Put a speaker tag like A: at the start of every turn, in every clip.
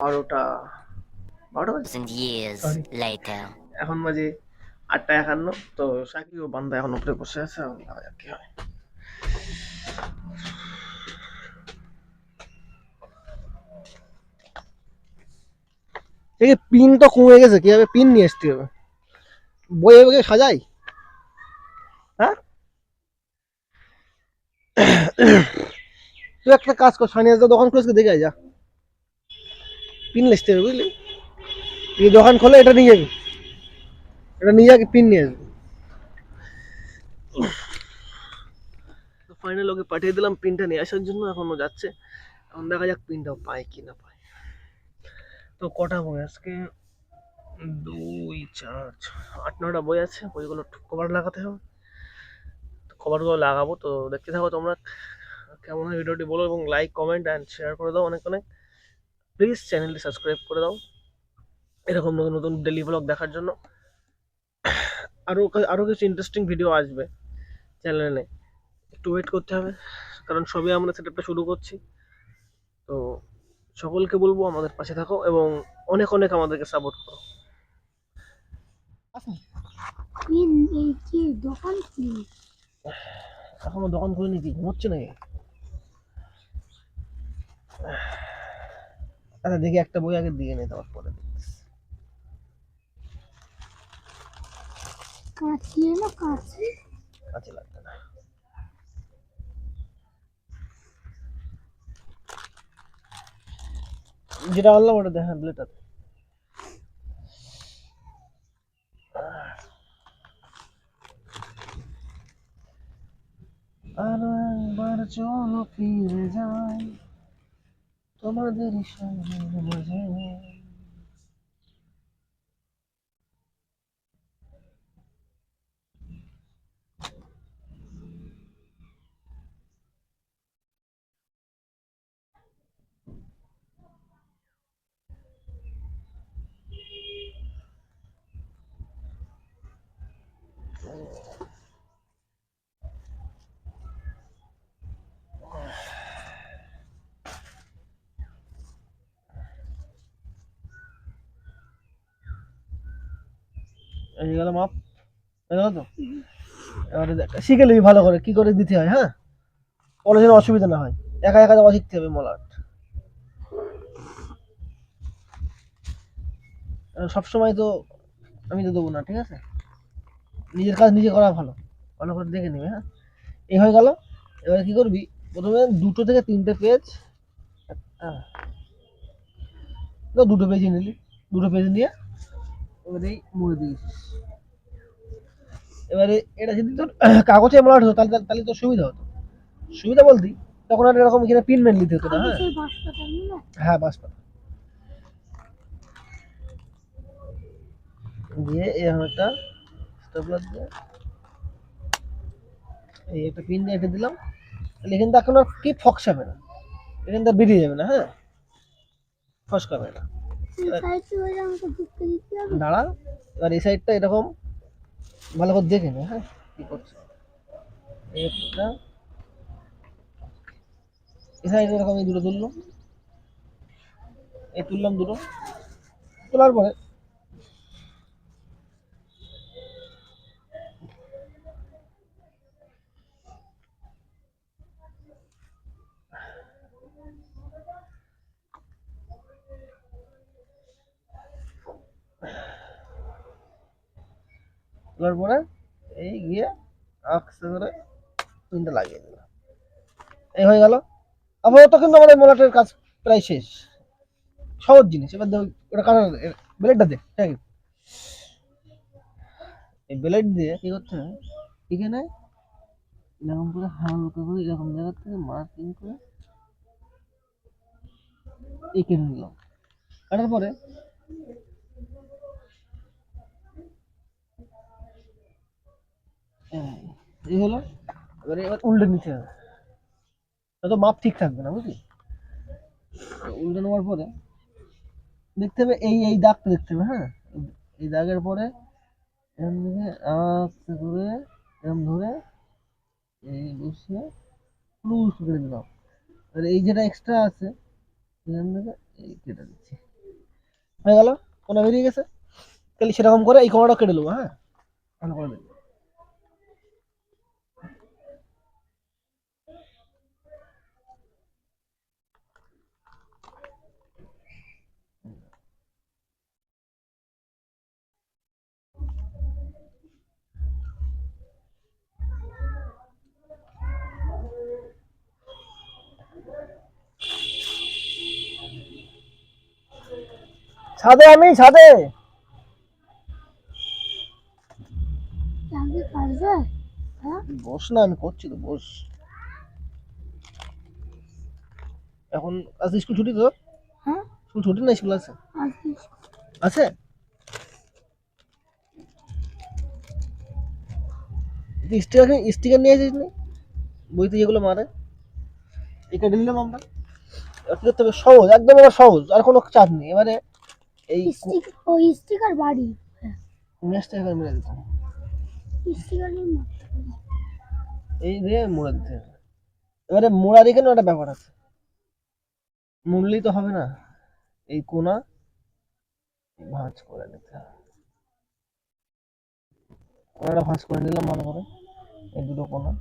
A: বারোটা বারোটা এখন বাজে আটটা একান্ন তো সাকি ও বান্দা এখন উপরে বসে আছে দেখা যাক কি হয়। এই পিন তো কমে গেছে কীভাবে পিন নিয়ে আসতে হবে? বইয়ে বইয়ে সাজাই? হ্যাঁ? তুই একটা কাজ কর সানিয়াজ দোকান খুলেছে দেখে যা। পিন লিখতে হবে, বুঝলি? এই দোকান খোলে, এটা নিয়ে যাবি। এটা নিয়ে যাকে পিন নিয়ে আসবি। তো ফাইনাল ওকে পাঠিয়ে দিলাম, পিনটা নিয়ে আসার জন্য, এখন ও যাচ্ছে। এখন দেখা যাক পিনটাও পায় কি না পায়। তো কটা বই? আজকে দুই, চার আট নটা বই আছে। বইগুলো কভার লাগাতে হবে। তো কভারগুলো লাগাবো। তো দেখতে থাকো তোমরা। কেমন ভিডিওটি বলো এবং লাইক কমেন্ট অ্যান্ড শেয়ার করে দাও অনেক অনেক। প্লিজ চ্যানেলটি সাবস্ক্রাইব করে দাও। এরকম নতুন নতুন ডেলি ব্লগ দেখার জন্য। আরও আরও কিছু ইন্টারেস্টিং ভিডিও আসবে চ্যানেলে একটু ওয়েট করতে হবে কারণ সবে আমরা সেটআপটা শুরু করছি। তো সকলকে বলব আমাদের পাশে থাকো এবং অনেক অনেক আমাদেরকে সাপোর্ট করো।
B: দোকান
A: এখনও দোকান খুলিনি কি ঘুমোচ্ছে নাকি? আচ্ছা দেখি একটা বই আগে দিয়ে নে তারপর পরে দেখতেছি।
B: কাঁচি এলো কাঁচি।
A: কাজে লাগবে না। যেটা আনলাম ওটা দেখা ব্লেটার আরও একবার চলো ফিরে যাই। তোমাদের সঙ্গে মাঝে এই গেল মাপ। হয়ে তো? এবারে শিখে নিবি ভালো করে, কি করে দিতে হয় হ্যাঁ? কোনো যেন অসুবিধা না হয়। একা একা যাওয়া শিখতে হবে মলাট। সবসময় তো আমি তো দেবো না, ঠিক আছে? নিজের কাজ নিজে করা ভালো। ভালো করে দেখে নিবি হ্যাঁ? এই হয়ে গেল। এবারে কি করবি? প্রথমে দুটো থেকে তিনটে পেজ হ্যাঁ দুটো পেজ নিলি। দুটো পেজ নিয়ে এবারে মুড়ে দিস এবারে এটা যদি তোর কাগজে মলাট হতো তাহলে তাহলে তোর সুবিধা হতো। সুবিধা বলতি তখন আর এরকম এখানে পিন মেন নিতে হতো না হ্যাঁ? হ্যাঁ বাস পাতা। দিয়ে এরকম একটা স্টেপলার দিয়ে এই একটা পিন দিয়ে এটা দিলাম। তাহলে এখান থেকে এখন আর কি ফকসাবে না। এখান থেকে বেরিয়ে যাবে না হ্যাঁ? ফসকাবে না। দাঁড়া এবার এই সাইডটা এরকম ভালো করে দেখে নে হ্যাঁ? কি করছে? একটা। এই সাইডে এরকম এই দুটো তুললাম। এই তুললাম দুটো। তোলার পরে তোলার পরে এই গিয়ে আস্তে করে পিনটা লাগিয়ে দিলাম। এই হয়ে গেল। আপাতত কিন্তু আমাদের মোলাটের কাজ প্রায় শেষ। সহজ জিনিস। এবার দেখো, ওটা কাটা ব্লেডটা দে ঠিক এই ব্লেড দিয়ে কি করতে হবে এখানে এরকম করে হালকা করে এরকম জায়গা থেকে মার্কিং করে এই কেটে নিলাম। কাটার পরে এই হলো এবারে এবার উল্টে নিতে হবে। তো মাপ ঠিক থাকবে না বুঝলি? উল্টে নেওয়ার পরে দেখতে হবে এই এই দাগটা দেখতে হবে হ্যাঁ? এই দাগের পরে এরকম থেকে আস্তে করে এরকম ধরে এই বসিয়ে ক্লুজ করে দিলাম। আর এই যেটা এক্সট্রা আছে এখান থেকে এই কেটে দিচ্ছি। হয়ে গেল? কোনা বেরিয়ে গেছে? তাহলে সেরকম করে এই কোনাটা কেটে নেব হ্যাঁ? ভালো করে দেবো ছাদে আমি ছাদে।
B: হ্যাঁ?
A: বস না আমি করছি তো বস। এখন আজ স্কুল ছুটি তো?
B: হ্যাঁ?
A: স্কুল ছুটি না স্কুল আছে? আছে? স্টিকার স্টিকার নিয়ে আসিস বইতে যেগুলো মারে। এটা দিলাম আমরা। করতে হবে? সহজ একদম এবার সহজ আর কোনো চাপ নেই। এবারে এই
B: ও স্টিকার বাড়ি।
A: ম্যাচটা এখানে মেরে দিতে
B: স্টিকার
A: এই দিয়ে মোড়া দিতে এবারে মোড়ার এখানে একটা ব্যাপার আছে। মুড়লেই তো হবে না। এই কোনা ভাঁজ করে নিতে হবে। কোনাটা ভাঁজ করে নিলাম ভালো করে। এই দুটো কোনা।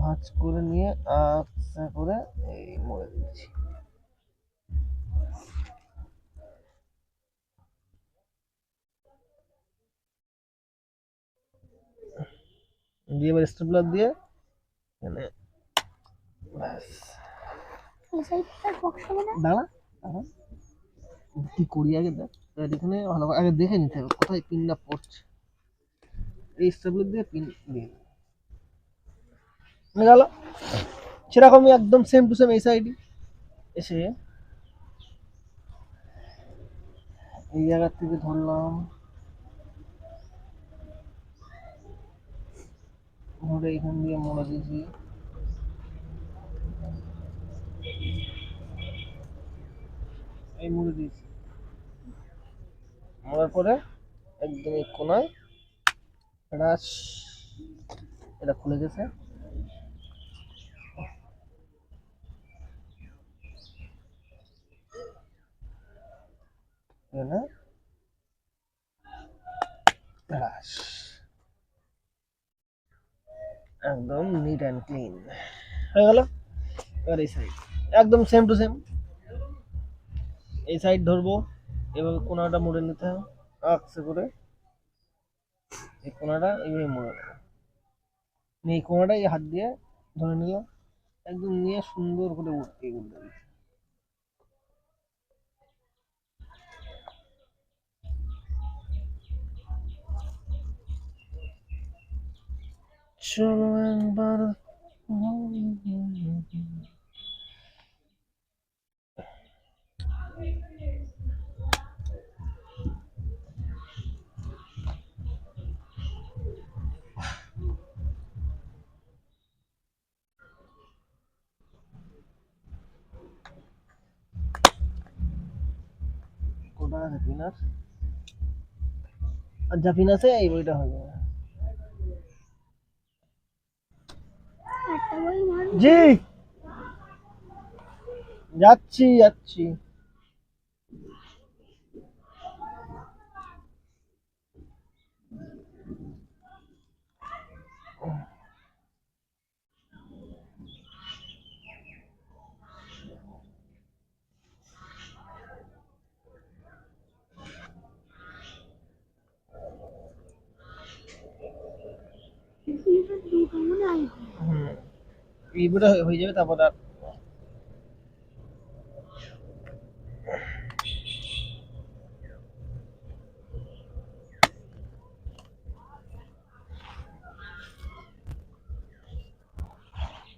A: ভাঁজ করে নিয়ে আস্তে করে এই মোড়ে দিচ্ছি। দিয়ে এবার স্টেপলার দিয়ে এখানে দাঁড়া কি করি আগে দেখ। এখানে ভালো আগে দেখে নিতে হবে কোথায় পিনটা পড়ছে। এই স্টেপলার দিয়ে পিন দিয়ে। গেল। সেরকমই একদম সেম টু সেম এই সাইডই এসে এই জায়গা থেকে ধরলাম। ধরে এখান দিয়ে মোড়া দিয়েছি। এই মুড়ে দিয়েছি। মোড়ার পরে একদম এই কোনায় রাস এটা খুলে গেছে। এখানে একদম নিট অ্যান্ড ক্লিন হয়ে গেল? এবার এই সাইড একদম সেম টু সেম এই সাইড ধরবো, এভাবে কোনাটা মুড়ে নিতে হবে। আকসে করে। এই কোনাটা এইভাবে মুড়ে নিয়ে এই কোনাটা এই হাত দিয়ে ধরে নিলাম। একদম নিয়ে সুন্দর করে উঠতে উঠতে চলো একবার আর যা আছে এই বইটা হয়ে যাবে
B: একটা বই মারবো
A: জি। যাচ্ছি যাচ্ছি
B: দুটো মনে হয়
A: হুম বইটা হয়ে- যাবে তারপর আর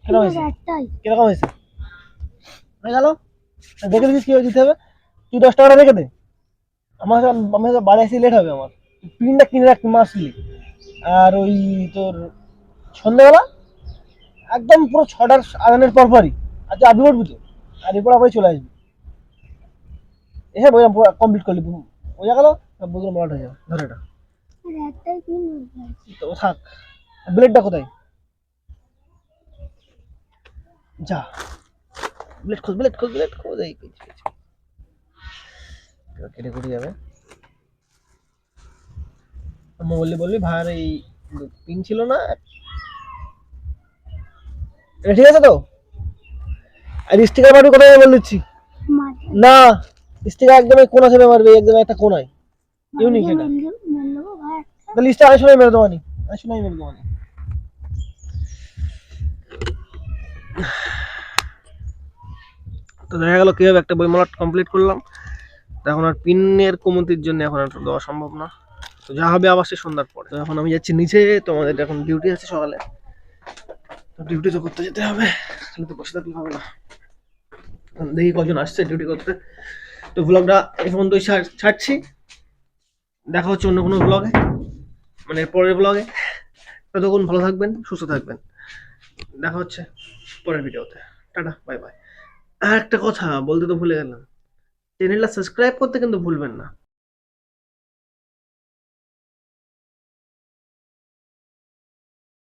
A: কীরকম হয়েছে? কীরকম হয়েছে? হয়ে গেল? দেখে কি দিতে হবে। তুই দশ টাকাটা রেখে দে। আমার আমি বাড়ি আসি লেট হবে আমার। প্রিন্টটা কিনে রাখ মাসলি আর ওই তোর সন্ধ্যাবেলা একদম পুরো ছটার আগানের পরপরই। আচ্ছা আপনি উঠবি তো? আর এরপর আবার চলে আসবি। এসে বই কমপ্লিট করলি। বোঝা গেল? বইগুলো মলাট হয়ে যাবে ধরে এটা। তো থাক। ব্লেডটা কোথায়? যা। ব্লেড খোঁজ ব্লেড খোঁজ ব্লেড খোঁজ এই। কেটে কুটে যাবে। আম্মা বললি বলবি ভাইয়ের এই পিন ছিল না? এটা ঠিক আছে তো? আর স্টিকার মারবি কোথায় বলে দিচ্ছি? না স্টিকার একদম কোনা থেকে মারবি একদম একটা কোনায়। ইউনিক এটা। তাহলে লিস্টটা আড়াইশো মেরে দেওয়ানি আড়াইশো মেরে দেওয়ানি তো দেখা গেল কীভাবে একটা বইমালা কমপ্লিট করলাম। এখন আর পিনের কমতির জন্য এখন আর দেওয়া সম্ভব না। তো যা হবে আবার সে সন্ধ্যার পরে। তো এখন আমি যাচ্ছি নিচে তোমাদের এখন ডিউটি আছে সকালে। ডিউটি তো করতে যেতে হবে। তাহলে তো বসে থাকলে হবে না। দেখি কজন আসছে ডিউটি করতে। তো ব্লগটা এই পর্যন্তই ছাড়- ছাড়ছি। দেখা হচ্ছে অন্য কোনো ব্লগে মানে পরের ব্লগে ততক্ষণ ভালো থাকবেন, সুস্থ থাকবেন। দেখা হচ্ছে পরের ভিডিওতে টাটা বাই বাই আর একটা কথা বলতে তো ভুলে গেলাম। চ্যানেলটা সাবস্ক্রাইব করতে কিন্তু ভুলবেন না।